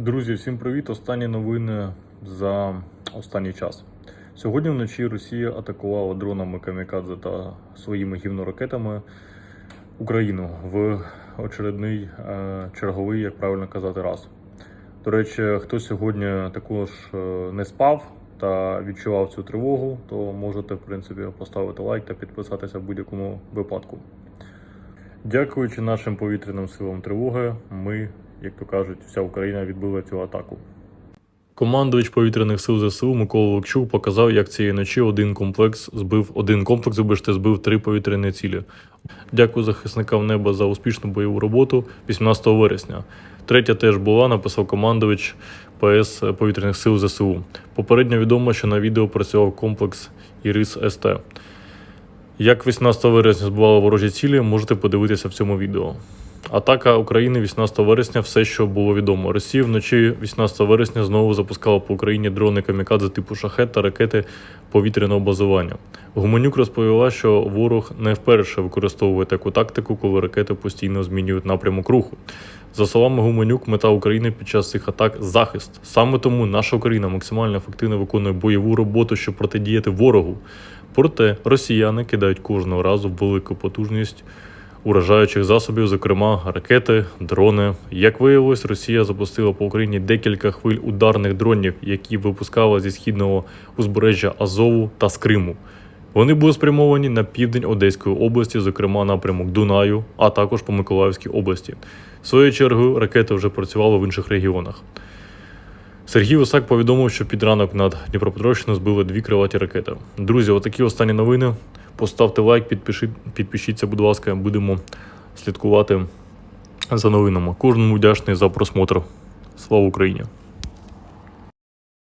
Друзі, всім привіт! Останні новини за останній час. Сьогодні вночі Росія атакувала дронами камікадзе та своїми гівноракетами Україну в очередний е, черговий, як правильно казати, раз. До речі, хто сьогодні також е, не спав та відчував цю тривогу, то можете в принципі поставити лайк та підписатися в будь-якому випадку. Дякуючи нашим повітряним силам тривоги, ми, як то кажуть, вся Україна відбила цю атаку. Командувач повітряних сил ЗСУ Микола Локчук показав, як цієї ночі один комплекс збив один комплекс, вибачте, збив три повітряні цілі. Дякую захисникам неба за успішну бойову роботу 18 вересня. Третя теж була, написав командувач ПС повітряних сил ЗСУ. Попередньо відомо, що на відео працював комплекс Ірис СТ. Як 18 вересня збивали ворожі цілі, можете подивитися в цьому відео. Атака України 18 вересня все, що було відомо. Росія вночі 18 вересня знову запускала по Україні дрони камікадзе типу шахет та ракети повітряного базування. Гуменюк розповіла, що ворог не вперше використовує таку тактику, коли ракети постійно змінюють напрямок руху. За словами Гуменюк, мета України під час цих атак захист. Саме тому наша Україна максимально ефективно виконує бойову роботу, щоб протидіяти ворогу. Проте росіяни кидають кожного разу велику потужність уражаючих засобів, зокрема ракети, дрони. Як виявилось, Росія запустила по Україні декілька хвиль ударних дронів, які випускала зі східного узбережжя Азову та з Криму. Вони були спрямовані на південь Одеської області, зокрема напрямок Дунаю, а також по Миколаївській області. Своєю чергою ракети вже працювали в інших регіонах. Сергій Осак повідомив, що під ранок над Дніпропетровщиною збили дві крилаті ракети. Друзі, отакі останні новини. Поставте лайк, підпишіть, підпишіться, будь ласка, будемо слідкувати за новинами. Кожному вдячний за просмотр. Слава Україні!